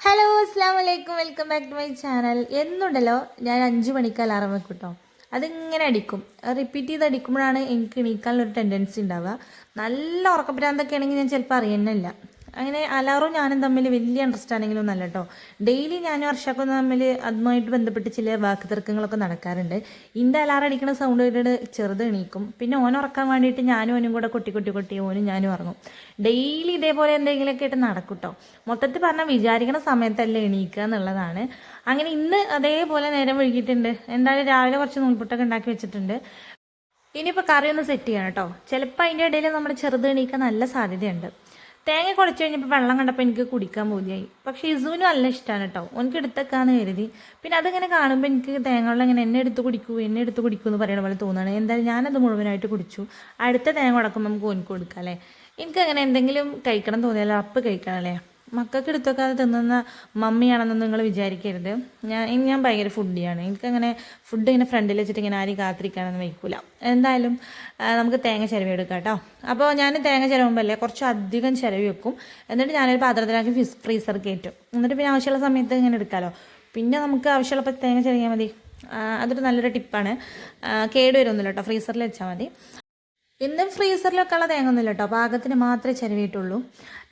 Hello അസ്സാം വലൈക്കും welcome back to my channel എന്നുണ്ടല്ലോ ഞാൻ അഞ്ച് മണിക്ക് അലാറം വെക്കും കേട്ടോ അതിങ്ങനെ അടിക്കും. റിപ്പീറ്റ് ചെയ്ത് അടിക്കുമ്പോഴാണ് എനിക്ക് എണീക്കാനുള്ളൊരു ടെൻഡൻസി ഉണ്ടാവുക. നല്ല ഉറക്കപ്പിരാന്തൊക്കെ ആണെങ്കിൽ ഞാൻ ചിലപ്പോൾ അറിയുന്നില്ല അങ്ങനെ അലാറും ഞാനും തമ്മിൽ വലിയ അണ്ടർസ്റ്റാൻഡിങ്ങിലും ഒന്നല്ല കേട്ടോ ഡെയിലി ഞാനും അർഷാക്കും തമ്മിൽ അതുമായിട്ട് ബന്ധപ്പെട്ട് ചില വാക്ക് തർക്കങ്ങളൊക്കെ നടക്കാറുണ്ട്. ഇന്റെ അലാറ അടിക്കുന്ന സൗണ്ട് കേട്ടിട്ട് ചെറുത് എണീക്കും. പിന്നെ ഓൻ ഉറക്കാൻ വേണ്ടിയിട്ട് ഞാനും ഓനും കൂടെ കൊട്ടി കൊട്ടി കൊട്ടി ഓനും ഞാനും ഉറങ്ങും. ഡെയിലി ഇതേപോലെ എന്തെങ്കിലുമൊക്കെ ആയിട്ട് നടക്കും മൊത്തത്തിൽ പറഞ്ഞാൽ വിചാരിക്കുന്ന സമയത്തല്ല എണീക്കുക എന്നുള്ളതാണ്. അങ്ങനെ ഇന്ന് അതേപോലെ നേരം വൈകിട്ടുണ്ട് എന്തായാലും രാവിലെ കുറച്ച് നൂൽപുട്ടൊക്കെ ഉണ്ടാക്കി വെച്ചിട്ടുണ്ട്. ഇനിയിപ്പോൾ കറി ഒന്ന് സെറ്റ് ചെയ്യണം കേട്ടോ ചിലപ്പോൾ അതിന്റെ ഇടയിൽ നമ്മുടെ ചെറുത് എണീക്കാൻ നല്ല സാധ്യതയുണ്ട്. തേങ്ങ കുഴച്ച് കഴിഞ്ഞപ്പോൾ വെള്ളം കണ്ടപ്പോൾ എനിക്ക് കുടിക്കാൻ പോലെയായി പക്ഷേ ഇസുവിനും നല്ല ഇഷ്ടമാണ് കേട്ടോ എനിക്ക് എടുത്തേക്കാന്ന് കരുതി. പിന്നെ അതിങ്ങനെ കാണുമ്പോൾ എനിക്ക് തേങ്ങ വെള്ളം ഇങ്ങനെ എന്നെ എടുത്ത് കുടിക്കൂ എന്നെ എടുത്ത് കുടിക്കൂ എന്ന് പറയണ പോലെ തോന്നുകയാണ് എന്തായാലും ഞാനത് മുഴുവനായിട്ട് കുടിച്ചു. അടുത്ത തേങ്ങ ഉടക്കുമ്പോൾ നമുക്ക് ഓനിക്ക് കൊടുക്കാം അല്ലേ? എനിക്കങ്ങനെ എന്തെങ്കിലും കഴിക്കണം തോന്നിയാലോ അപ്പം കഴിക്കണം അല്ലേ? മക്കൾക്ക് എടുത്തൊക്കെ തിന്നുന്ന മമ്മിയാണെന്ന് നിങ്ങൾ വിചാരിക്കരുത്. ഞാൻ ഇനി ഞാൻ ഭയങ്കര ഫുഡിയാണ് എനിക്കങ്ങനെ ഫുഡ് ഇങ്ങനെ ഫ്രണ്ടിൽ വെച്ചിട്ട് ഇങ്ങനെ ആരും കാത്തിരിക്കാനൊന്നും വയ്ക്കൂല. എന്തായാലും നമുക്ക് തേങ്ങ ചിരവി എടുക്കാം കേട്ടോ അപ്പോൾ ഞാൻ തേങ്ങ ചിരവുമ്പോൾ അല്ലേ കുറച്ച് അധികം ചിരവി വെക്കും. എന്നിട്ട് ഞാനൊരു പാത്രത്തിലാക്കി ഫിസ് ഫ്രീസർ കയറ്റും. എന്നിട്ട് പിന്നെ ആവശ്യമുള്ള സമയത്ത് ഇങ്ങനെ എടുക്കാമല്ലോ പിന്നെ നമുക്ക് ആവശ്യമുള്ളപ്പോൾ തേങ്ങ ചിരകിയാൽ മതി. അതൊരു നല്ലൊരു ടിപ്പാണ് കേട് വരുമൊന്നുമില്ല കേട്ടോ ഫ്രീസറിൽ വെച്ചാൽ മതി. ഇന്നും തേങ്ങ ഒന്നുമില്ല കേട്ടോ. പാകത്തിന് മാത്രമേ ചെരുവിയിട്ടുള്ളൂ.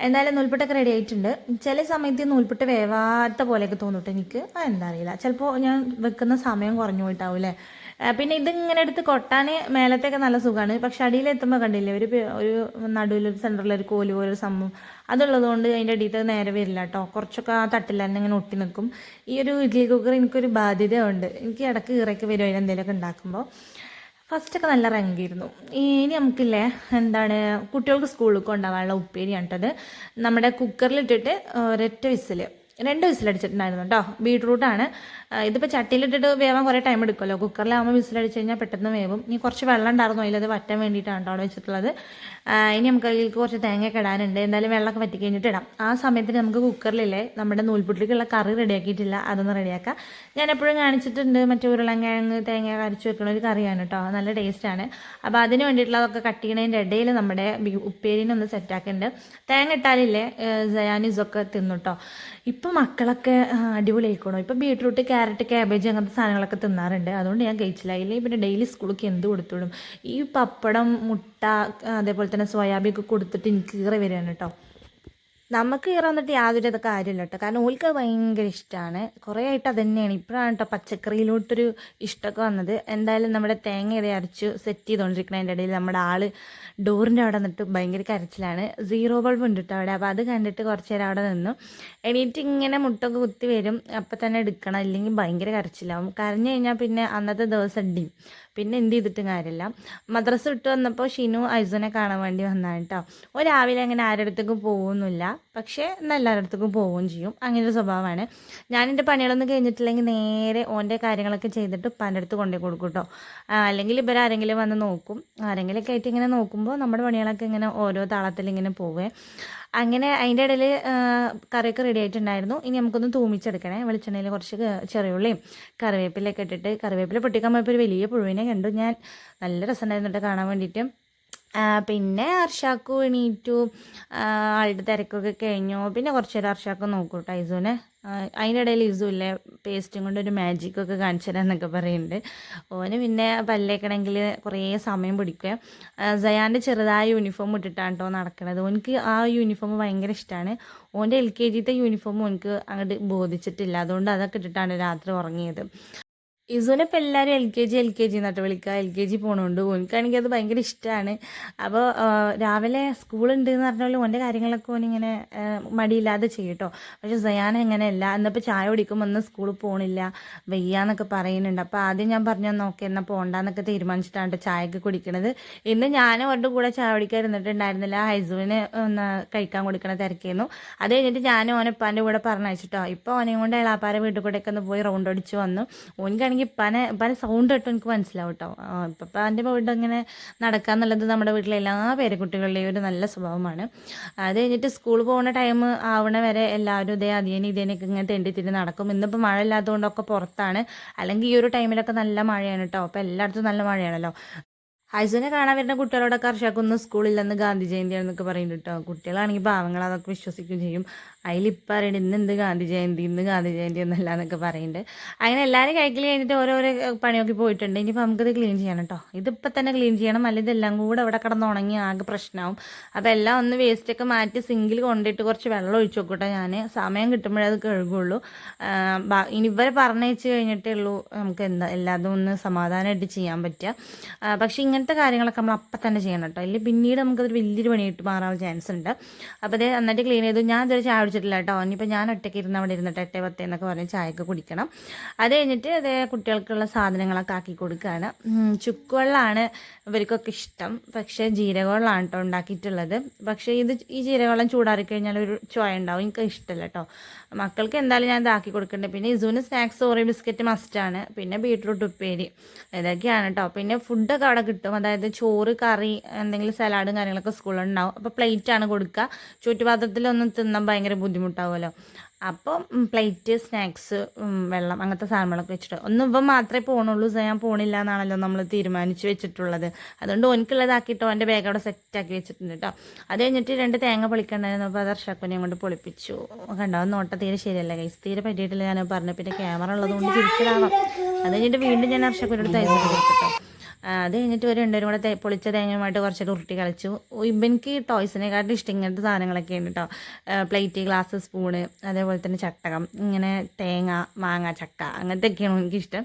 എന്തായാലും നൂൽപ്പിട്ടൊക്കെ റെഡി ആയിട്ടുണ്ട്. ചില സമയത്ത് നൂൽപ്പിട്ട് വേവാത്ത പോലെയൊക്കെ തോന്നിട്ട് എനിക്ക് എന്താ അറിയില്ല. ചിലപ്പോൾ ഞാൻ വെക്കുന്ന സമയം കുറഞ്ഞു പോയിട്ടാവും അല്ലേ പിന്നെ ഇതിങ്ങനെ എടുത്ത് കൊട്ടാൻ മേലത്തൊക്കെ നല്ല സുഖമാണ് പക്ഷെ അടിയിലെത്തുമ്പോൾ കണ്ടില്ലേ ഒരു ഒരു നടുവിൽ ഒരു സെന്ററിൽ ഒരു കോൽ പോലെ ഒരു സംഭവം. അതുള്ളത് കൊണ്ട് അതിന്റെ അടിയിൽ നേരെ വരില്ല കേട്ടോ കുറച്ചൊക്കെ ആ തട്ടിൽ തന്നെ ഇങ്ങനെ ഒട്ടി നിൽക്കും. ഈ ഒരു ഇഡ്ഡലി കുക്കർ എനിക്കൊരു ബാധ്യതയുണ്ട്. എനിക്ക് ഇടയ്ക്ക് ഇറക്കി വരും അതിനെന്തെങ്കിലുമൊക്കെ ഉണ്ടാക്കുമ്പോൾ ഫസ്റ്റൊക്കെ നല്ല റങ്കായിരുന്നു. ഇനി നമുക്കില്ലേ എന്താണ് കുട്ടികൾക്ക് സ്കൂളിൽ കൊണ്ടുപോകാനുള്ള ഉപ്പേരിയാണ് കേട്ടത് നമ്മുടെ കുക്കറിലിട്ടിട്ട് ഒരൊറ്റ വിസിൽ രണ്ട് വിസിലടിച്ചിട്ടുണ്ടായിരുന്നു കേട്ടോ. ബീട്രൂട്ടാണ്. ഇതിപ്പോൾ ചട്ടിയിലിട്ടിട്ട് വേവാൻ കുറേ ടൈം എടുക്കുമല്ലോ. കുക്കറിലാകുമ്പോൾ വിസിലടിച്ച് കഴിഞ്ഞാൽ പെട്ടെന്ന് വേവും. ഇനി കുറച്ച് വെള്ളം ഉണ്ടായിരുന്നു അതിലത് വറ്റാൻ വേണ്ടിയിട്ടാണ് അവിടെ വെച്ചിട്ടുള്ളത്. ഇനി നമുക്ക് അതിലേക്ക് കുറച്ച് തേങ്ങയൊക്കെ ഇടാനുണ്ട്. എന്തായാലും വെള്ളമൊക്കെ വറ്റി കഴിഞ്ഞിട്ട് ഇടാം. ആ സമയത്തിന് നമുക്ക് കുക്കറിലില്ലേ നമ്മുടെ നൂൽപുട്ടിലേക്കുള്ള കറി റെഡിയാക്കിയിട്ടില്ല അതൊന്ന് റെഡിയാക്കാം ഞാൻ എപ്പോഴും കാണിച്ചിട്ടുണ്ട് മറ്റേ ഉരുളങ്കിഴങ്ങ് തേങ്ങ അരച്ച് വെക്കുന്ന ഒരു കറിയാണ് കേട്ടോ നല്ല ടേസ്റ്റാണ് അപ്പോൾ അതിന് വേണ്ടിയിട്ടുള്ളതൊക്കെ കട്ട് ചെയ്യണതിന്റെ ഇടയിൽ നമ്മുടെ ഉപ്പേരിനൊന്ന് സെറ്റാക്കുന്നുണ്ട് തേങ്ങ ഇട്ടാലില്ലേ ജയാനിസൊക്കെ തിന്നു കേട്ടോ ഇപ്പം മക്കളൊക്കെ അടിപൊളിയായിക്കോണോ. ഇപ്പം ബീട്രൂട്ട് ക്യാരറ്റ് ക്യാബേജ് അങ്ങനത്തെ സാധനങ്ങളൊക്കെ തിന്നാറുണ്ട്. അതുകൊണ്ട് ഞാൻ കഴിച്ചില്ല. ഇല്ലെങ്കിൽ പിന്നെ ഡെയിലി സ്കൂളിലേക്ക് എന്ത് കൊടുത്തോളും ഈ പപ്പടം മുട്ട അതേപോലെ തന്നെ സോയാബീൻ ഒക്കെ കൊടുത്തിട്ട് എനിക്ക് കീറി വരികയാണ് കേട്ടോ. നമുക്ക് കയറാൻ തൊട്ട് യാതൊരു കാര്യമില്ല കേട്ടോ. കാരണം ഓൾക്ക് അത് ഭയങ്കര ഇഷ്ടമാണ് കുറേ ആയിട്ട് അത് തന്നെയാണ് ഇപ്പോഴാണ് കേട്ടോ പച്ചക്കറിയിലോട്ടൊരു ഇഷ്ടമൊക്കെ വന്നത്. എന്തായാലും നമ്മുടെ തേങ്ങ ഇത് അരച്ചു സെറ്റ് ചെയ്തുകൊണ്ടിരിക്കുന്നതിന്റെ ഇടയിൽ നമ്മുടെ ആൾ ഡോറിന്റെ അവിടെ നിന്നിട്ട് ഭയങ്കര കരച്ചിലാണ്. സീറോ ബൾബ് ഉണ്ട് കേട്ടോ അവിടെ. അപ്പോൾ അത് കണ്ടിട്ട് കുറച്ച് നേരം അവിടെ നിന്നു. എണീറ്റ് ഇങ്ങനെ മുട്ടൊക്കെ കുത്തി വരും. അപ്പം തന്നെ എടുക്കണം. ഇല്ലെങ്കിൽ ഭയങ്കര കരച്ചിലാവും. കരഞ്ഞു കഴിഞ്ഞാൽ പിന്നെ അന്നത്തെ ദിവസം അടിയും പിന്നെ എന്ത് ചെയ്തിട്ടും കാര്യമില്ല. മദ്രസ വിട്ട് വന്നപ്പോൾ ഷിനു ഐസുനെ കാണാൻ വേണ്ടി വന്നാണ് കേട്ടോ ഓ രാവിലെ അങ്ങനെ ആരുടെടുത്തേക്കും പോകുന്നില്ല പക്ഷേ എന്നാൽ പോവുകയും ചെയ്യും. അങ്ങനെ ഒരു സ്വഭാവമാണ്. ഞാൻ എന്റെ പണികളൊന്നും കഴിഞ്ഞിട്ടില്ലെങ്കിൽ നേരെ ഓന്റെ കാര്യങ്ങളൊക്കെ ചെയ്തിട്ട് ഉപ്പാന്റെ അടുത്ത് കൊണ്ടേ കൊടുക്കും കേട്ടോ അല്ലെങ്കിൽ ഇവരാരെങ്കിലും വന്ന് നോക്കും. ആരെങ്കിലുമൊക്കെ ആയിട്ട് ഇങ്ങനെ നോക്കുമ്പോൾ നമ്മുടെ പണികളൊക്കെ ഇങ്ങനെ ഓരോ താളത്തിൽ ഇങ്ങനെ പോവേ. അങ്ങനെ അതിന്റെ ഇടയിൽ കറിയൊക്കെ റെഡി ആയിട്ടുണ്ടായിരുന്നു. ഇനി നമുക്കൊന്ന് തൂമിച്ചെടുക്കണേ. വെളിച്ചെണ്ണയിൽ കുറച്ച് ചെറിയുള്ളിയും കറിവേപ്പിലൊക്കെ ഇട്ടിട്ട് കറിവേപ്പില പൊട്ടിക്കാൻ പോയപ്പോൾ ഒരു വലിയ പുഴുവിനെ കണ്ടു ഞാൻ. നല്ല രസമുണ്ടായിരുന്നു ഇട്ട് കാണാൻ വേണ്ടിയിട്ട്. പിന്നെ അർഷാക്കു എണീറ്റു. ആളുടെ തിരക്കൊക്കെ കഴിഞ്ഞു. പിന്നെ കുറച്ച് നേരം അർഷാക്ക് നോക്കൂ കേട്ടോ ഐസുവിനെ അതിന്റെ ഇടയിൽ ഇസു ഇല്ലേ പേസ്റ്റും കൊണ്ട് ഒരു മാജിക്കൊക്കെ കാണിച്ചു തരാമെന്നൊക്കെ പറയുന്നുണ്ട്. ഓന് പിന്നെ പല്ലേക്കണമെങ്കിൽ കുറേ സമയം പിടിക്കുക സയാന്റെ ചെറുതായ യൂണിഫോം ഇട്ടിട്ടാണ് കേട്ടോ നടക്കുന്നത് ഓനിക്ക് ആ യൂണിഫോം ഭയങ്കര ഇഷ്ടമാണ് ഓന്റെ എൽ കെ ജിത്തെ യൂണിഫോം ഓനിക്ക് അങ്ങോട്ട് ബോധിച്ചിട്ടില്ല. അതുകൊണ്ട് അതൊക്കെ ഇട്ടിട്ടാണ് രാത്രി ഉറങ്ങിയത്. ഇസുവിനെ ഇപ്പം എല്ലാവരും L K G L K G എന്നിട്ട് വിളിക്കുക എൽ കെ ജി പോകണുണ്ട് ഓനിക്കാണെങ്കിൽ അത് ഭയങ്കര ഇഷ്ടമാണ് അപ്പോൾ രാവിലെ സ്കൂളുണ്ട് എന്ന് പറഞ്ഞാൽ ഓന്റെ കാര്യങ്ങളൊക്കെ ഓനിങ്ങനെ മടിയില്ലാതെ ചെയ്യട്ടോ. പക്ഷെ സയാന എങ്ങനെയല്ല എന്നിപ്പോൾ ചായ കുടിക്കുമ്പോൾ ഒന്ന് സ്കൂളിൽ പോകണില്ല വയ്യാന്നൊക്കെ പറയുന്നുണ്ട്. അപ്പോൾ ആദ്യം ഞാൻ പറഞ്ഞു നോക്കി എന്നാൽ പോകണ്ടെന്നൊക്കെ തീരുമാനിച്ചിട്ടാണ് ചായയൊക്കെ കുടിക്കണത്. ഇന്ന് ഞാൻ അവരുടെ കൂടെ ചായ കുടിക്കാൻ ഇരുന്നിട്ടുണ്ടായിരുന്നില്ല. ഹൈസുവിന് ഒന്ന് കഴിക്കാൻ കൊടുക്കണ തിരക്കായിരുന്നു അത് കഴിഞ്ഞിട്ട് ഓനെ ഇപ്പാന്റെ കൂടെ പറഞ്ഞയച്ചിട്ടോ. ഇപ്പോൾ ഓനെയും കൊണ്ട് എളാപ്പാരെ വീട്ടിൽ കൂടെയൊക്കെ ഒന്ന് പോയി റൗണ്ട് അടിച്ച് വന്നു. ഓനിക്കാണെങ്കിൽ ഇപ്പാനെ പല സൗണ്ട് കേട്ടോ എനിക്ക് മനസ്സിലാവും കേട്ടോ ഇപ്പം എന്റെ വീട് അങ്ങനെ നടക്കുക എന്നുള്ളത് നമ്മുടെ വീട്ടിലെ എല്ലാ പേരക്കുട്ടികളുടെയും ഒരു നല്ല സ്വഭാവമാണ്. അത് കഴിഞ്ഞിട്ട് സ്കൂൾ പോകുന്ന ടൈം ആവണ വരെ എല്ലാവരും ഇതേ അധിയനും ഇതേനൊക്കെ ഇങ്ങനെ തെണ്ടി തിരി നടക്കും. ഇന്നിപ്പോൾ മഴ ഇല്ലാത്തതുകൊണ്ടൊക്കെ പുറത്താണ്. അല്ലെങ്കിൽ ഈ ഒരു ടൈമിലൊക്കെ നല്ല മഴയാണ് കേട്ടോ അപ്പോൾ എല്ലായിടത്തും നല്ല മഴയാണല്ലോ. ഹൈസുവിനെ കാണാൻ വരുന്ന കുട്ടികളോടൊക്കെ അർഷാക്കൊന്നും സ്കൂളില്ലെന്ന് ഗാന്ധി ജയന്തിയാണെന്നൊക്കെ പറയുന്നുണ്ട് കേട്ടോ കുട്ടികളാണെങ്കിൽ പാവങ്ങൾ അതൊക്കെ വിശ്വസിക്കുകയും ചെയ്യും. അതിലിപ്പോൾ അറിയണ്ട ഇന്ന് എന്ത് ഗാന്ധി ജയന്തി ഇന്ന് ഗാന്ധി ജയന്തി ഒന്നല്ല എന്നൊക്കെ പറയുന്നുണ്ട്. അങ്ങനെ എല്ലാവരും കഴിക്കൽ കഴിഞ്ഞിട്ട് ഓരോരോ പണിയൊക്കെ പോയിട്ടുണ്ട്. ഇനിയിപ്പോൾ നമുക്കിത് ക്ലീൻ ചെയ്യണം കേട്ടോ ഇതിപ്പോൾ തന്നെ ക്ലീൻ ചെയ്യണം. അല്ലെങ്കിൽ ഇതെല്ലാം കൂടെ അവിടെ കിടന്ന് ഉണങ്ങി ആകെ പ്രശ്നമാവും അപ്പോൾ എല്ലാം ഒന്ന് വേസ്റ്റൊക്കെ മാറ്റി സിങ്കിൽ കൊണ്ടിട്ട് കുറച്ച് വെള്ളം ഒഴിച്ചു നോക്കട്ടെ ഞാൻ സമയം കിട്ടുമ്പോഴേ അത് കഴുകുള്ളൂ. ഇനി ഇവരെ പറഞ്ഞയച്ച് കഴിഞ്ഞിട്ടേ ഉള്ളൂ നമുക്ക് എന്താ എല്ലാതും ഒന്ന് സമാധാനമായിട്ട് ചെയ്യാൻ പറ്റുക. പക്ഷേ ഇങ്ങനത്തെ കാര്യങ്ങളൊക്കെ നമ്മൾ അപ്പം തന്നെ ചെയ്യണം കേട്ടോ അല്ലെങ്കിൽ പിന്നീട് നമുക്കതൊരു വലിയൊരു പണിയിട്ട് മാറാനുള്ള ചാൻസ് ഉണ്ട് അപ്പോൾ അതേ നന്നായിട്ട് ക്ലീൻ ചെയ്തു. ഞാൻ ഇതുവരെ ചായ കുടിച്ചിട്ടില്ല കേട്ടോ ഇനിയിപ്പോൾ ഞാൻ ഒറ്റയ്ക്ക് ഇരുന്ന് അവിടെ ഇരുന്നിട്ട് എട്ടേ പത്തേ എന്നൊക്കെ പറഞ്ഞ് ചായയൊക്കെ കുടിക്കണം. അത് കഴിഞ്ഞിട്ട് അതേ കുട്ടികൾക്കുള്ള സാധനങ്ങളൊക്കെ ആക്കി കൊടുക്കുകയാണ് ചുക്കുവെള്ളമാണ് ഇവർക്കൊക്കെ ഇഷ്ടം. പക്ഷേ ജീരകവെള്ളമാണ് കേട്ടോ ഉണ്ടാക്കിയിട്ടുള്ളത്. പക്ഷേ ഇത് ഈ ജീരകവെള്ളം ചൂടാറി കഴിഞ്ഞാൽ ഒരു ചോയ ഉണ്ടാവും. എനിക്ക് ഇഷ്ടമല്ല കേട്ടോ മക്കൾക്ക് എന്തായാലും ഞാൻ ഇതാക്കി കൊടുക്കേണ്ടത് പിന്നെ ഇസുവിന് സ്നാക്സ് ഓറി ബിസ്ക്കറ്റ് മസ്റ്റാണ് പിന്നെ ബീട്രൂട്ട് ഉപ്പേരി. ഇതൊക്കെയാണ് കേട്ടോ പിന്നെ ഫുഡൊക്കെ അവിടെ കിട്ടും. അതായത് ചോറ് കറി എന്തെങ്കിലും സലാഡും കാര്യങ്ങളൊക്കെ സ്കൂളിൽ ഉണ്ടാവും അപ്പോൾ പ്ലേറ്റാണ് കൊടുക്കുക ചുറ്റുപാത്രത്തിലൊന്നും തിന്നാൻ ഭയങ്കര ബുദ്ധിമുട്ടാവുമല്ലോ. അപ്പം പ്ലേറ്റ് സ്നാക്സ് വെള്ളം അങ്ങനത്തെ സാധനങ്ങളൊക്കെ വെച്ചിട്ട്. ഒന്ന് ഇവ മാത്രമേ പോകണുള്ളൂ ഞാൻ പോണില്ല എന്നാണല്ലോ നമ്മൾ തീരുമാനിച്ച് വെച്ചിട്ടുള്ളത്. അതുകൊണ്ട് ഓനിക്കുള്ളതാക്കിയിട്ട് അവന്റെ ബാഗ് അവിടെ സെറ്റാക്കി വെച്ചിട്ടുണ്ട് കേട്ടോ അത് കഴിഞ്ഞിട്ട് രണ്ട് തേങ്ങ പൊളിക്കണ്ടായിരുന്നു. അപ്പോൾ അത് അർഷാക്കുനെയും കൊണ്ട് പൊളിപ്പിച്ചു. കണ്ടോ? അത് നോട്ട തീരെ ശരിയല്ല കൈസ് തീരെ പറ്റിയിട്ടില്ല ഞാൻ പറഞ്ഞു. പിന്നെ ക്യാമറ ഉള്ളതുകൊണ്ട് ചിരിച്ചതാവാം അത് കഴിഞ്ഞിട്ട് വീണ്ടും ഞാൻ അർഷാക്കുന്റെ അടുത്ത് അയച്ചു കൊടുത്തിട്ടോ. അത് കഴിഞ്ഞിട്ട് ഒരു രണ്ടുപേരും കൂടെ പൊളിച്ച തേങ്ങയുമായിട്ട് കുറച്ചൊക്കെ ഉരുട്ടി കളിച്ചു. ഇവനിക്ക് ടോയ്സിനെക്കാട്ടും ഇഷ്ടം ഇങ്ങനത്തെ സാധനങ്ങളൊക്കെ ഉണ്ട് കേട്ടോ പ്ലേറ്റ് ഗ്ലാസ് സ്പൂണ് അതേപോലെ തന്നെ ചട്ടകം ഇങ്ങനെ തേങ്ങ മാങ്ങ ചക്ക അങ്ങനത്തെയൊക്കെയാണ് എനിക്കിഷ്ടം.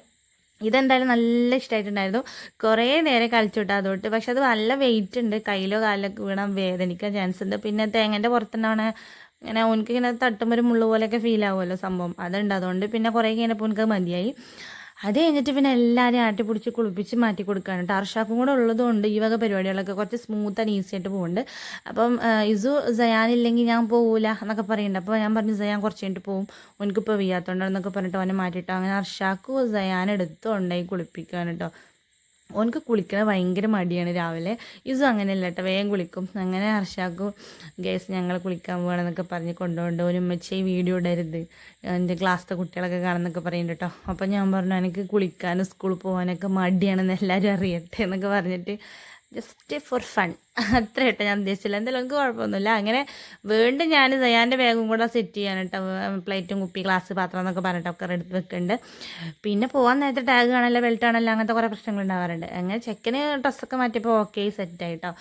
ഇതെന്തായാലും നല്ല ഇഷ്ടമായിട്ടുണ്ടായിരുന്നു കുറേ നേരം കളിച്ചുവിട്ടു അതുകൊണ്ട് പക്ഷെ അത് നല്ല വെയിറ്റ് ഉണ്ട്. കയ്യിലോ കാലിലോ വീണാൽ വേദനിക്കാൻ ചാൻസ് ഉണ്ട്. പിന്നെ തേങ്ങന്റെ പുറത്തുണ്ടാവണ ഇങ്ങനെ ഓനക്ക് ഇങ്ങനെ തട്ടുമ്പോൾ ഒരു മുള്ളു പോലെയൊക്കെ ഫീൽ ആവുമല്ലോ സംഭവം. അതുണ്ട്. അതുകൊണ്ട് പിന്നെ കുറേ കഴിഞ്ഞപ്പോൾ എനിക്ക് മതിയായി. അത് കഴിഞ്ഞിട്ട് പിന്നെ എല്ലാവരെയും ആട്ടി പിടിച്ച് കുളിപ്പിച്ച് മാറ്റി കൊടുക്കുകയാണ് അർഷാക്കും കൂടെ ഉള്ളതുകൊണ്ട് ഈ വക പരിപാടികളൊക്കെ കുറച്ച് സ്മൂത്ത് ആൻഡ് ഈസി ആയിട്ട് പോകുന്നുണ്ട് അപ്പം ഇസു സയാനില്ലെങ്കിൽ ഞാൻ പോകൂല എന്നൊക്കെ പറയുന്നുണ്ട് അപ്പോൾ ഞാൻ പറഞ്ഞു സയാൻ കുറച്ച് കഴിഞ്ഞിട്ട് പോകും എനിക്കിപ്പോൾ വയ്യാത്തോണ്ടെന്നൊക്കെ പറഞ്ഞിട്ട് അവനെ മാറ്റിയിട്ടോ അങ്ങനെ അർഷാക്കും സയാൻ എടുത്തുകൊണ്ടായി കുളിപ്പിക്കാൻ കേട്ടോ ഓനക്ക് കുളിക്കണ ഭയങ്കര മടിയാണ് രാവിലെ. ഇസും അങ്ങനെയല്ല കേട്ടോ വേഗം കുളിക്കും. അങ്ങനെ ഹർഷാക്കും ഗേസ് ഞങ്ങൾ കുളിക്കാൻ പോകണമെന്നൊക്കെ പറഞ്ഞ് കൊണ്ടുപോകണ്ട ഒരു ഈ വീഡിയോ ഇടരുത്. എന്റെ ക്ലാസ്സിലെ കുട്ടികളൊക്കെ കാണുന്നൊക്കെ പറയുന്നുണ്ട് കേട്ടോ അപ്പം ഞാൻ പറഞ്ഞു എനിക്ക് കുളിക്കാനും സ്കൂളിൽ പോകാനൊക്കെ മടിയാണെന്ന് എല്ലാവരും അറിയട്ടെ എന്നൊക്കെ പറഞ്ഞിട്ട് ജസ്റ്റ് ഫോർ ഫൺ അത്ര കേട്ടോ ഞാൻ ഉദ്ദേശിച്ചില്ല എന്തായാലും എനിക്ക് കുഴപ്പമൊന്നുമില്ല. അങ്ങനെ വീണ്ടും ഞാൻ സയാന്റെ ബാഗും കൂടെ സെറ്റ് ചെയ്യാൻ കേട്ടോ പ്ലേറ്റും കുപ്പി ഗ്ലാസ് പാത്രം എന്നൊക്കെ പറഞ്ഞിട്ടൊക്കെ എടുത്ത് വെക്കുന്നുണ്ട് പിന്നെ പോകാൻ നേരത്തെ ടാഗ് കാണല്ലോ ബെൽറ്റ് ആണല്ലോ അങ്ങനത്തെ കുറേ പ്രശ്നങ്ങൾ ഉണ്ടാവാറുണ്ട്. അങ്ങനെ ചെക്കന് ഡ്രസ്സൊക്കെ മാറ്റിയപ്പോൾ ഓക്കെ സെറ്റായിട്ടോ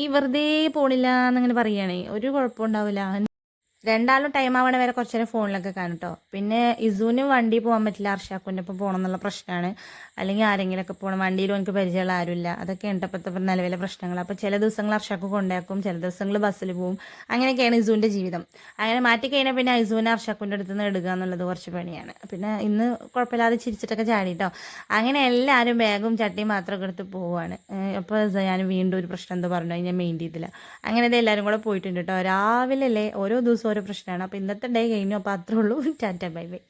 ഈ വെറുതെ പോണില്ല എന്നിങ്ങനെ പറയുകയാണെങ്കിൽ ഒരു കുഴപ്പം ഉണ്ടാവില്ല. രണ്ടാളും ടൈം ആവണ വരെ കുറച്ച് നേരം ഫോണിലൊക്കെ കാണും കേട്ടോ പിന്നെ ഇസുവിന് വണ്ടി പോകാൻ പറ്റില്ല അർഷാക്കുന്റെ ഒപ്പം പോകണം എന്നുള്ള പ്രശ്നമാണ് അല്ലെങ്കിൽ ആരെങ്കിലുമൊക്കെ പോകണം വണ്ടിയിലും എനിക്ക് പരിചയമുള്ള ആരുമില്ല. അതൊക്കെ ഇണ്ടപ്പത്തെ നിലവിലെ പ്രശ്നങ്ങൾ. അപ്പോൾ ചില ദിവസങ്ങൾ അർഷാക്ക് കൊണ്ടാക്കും ചില ദിവസങ്ങൾ ബസ്സിൽ പോവും. അങ്ങനെയൊക്കെയാണ് ഇസുവിന്റെ ജീവിതം. അങ്ങനെ മാറ്റി കഴിഞ്ഞാൽ പിന്നെ ഇസുവിനെ അർഷാക്കുന്റെ അടുത്ത് നിന്ന് എടുക്കുക എന്നുള്ളത് കുറച്ച് പണിയാണ്. പിന്നെ ഇന്ന് കുഴപ്പമില്ലാതെ ചിരിച്ചിട്ടൊക്കെ ചാടി കേട്ടോ അങ്ങനെ എല്ലാവരും ബാഗും ചട്ടിയും മാത്രമൊക്കെ എടുത്ത് പോവുകയാണ് അപ്പോൾ ഞാൻ വീണ്ടും ഒരു പ്രശ്നം എന്താ പറഞ്ഞു ഞാൻ മെയിൻ ചെയ്തില്ല. അങ്ങനെ എല്ലാവരും കൂടെ പോയിട്ടുണ്ട് കേട്ടോ രാവിലെ ഓരോ ദിവസവും ഓരോ പ്രശ്നമാണ്. അപ്പോൾ ഇന്നത്തെ ഡേ കഴിഞ്ഞു. അപ്പോൾ അത്രേ ഉള്ളൂ. Tata bye bye.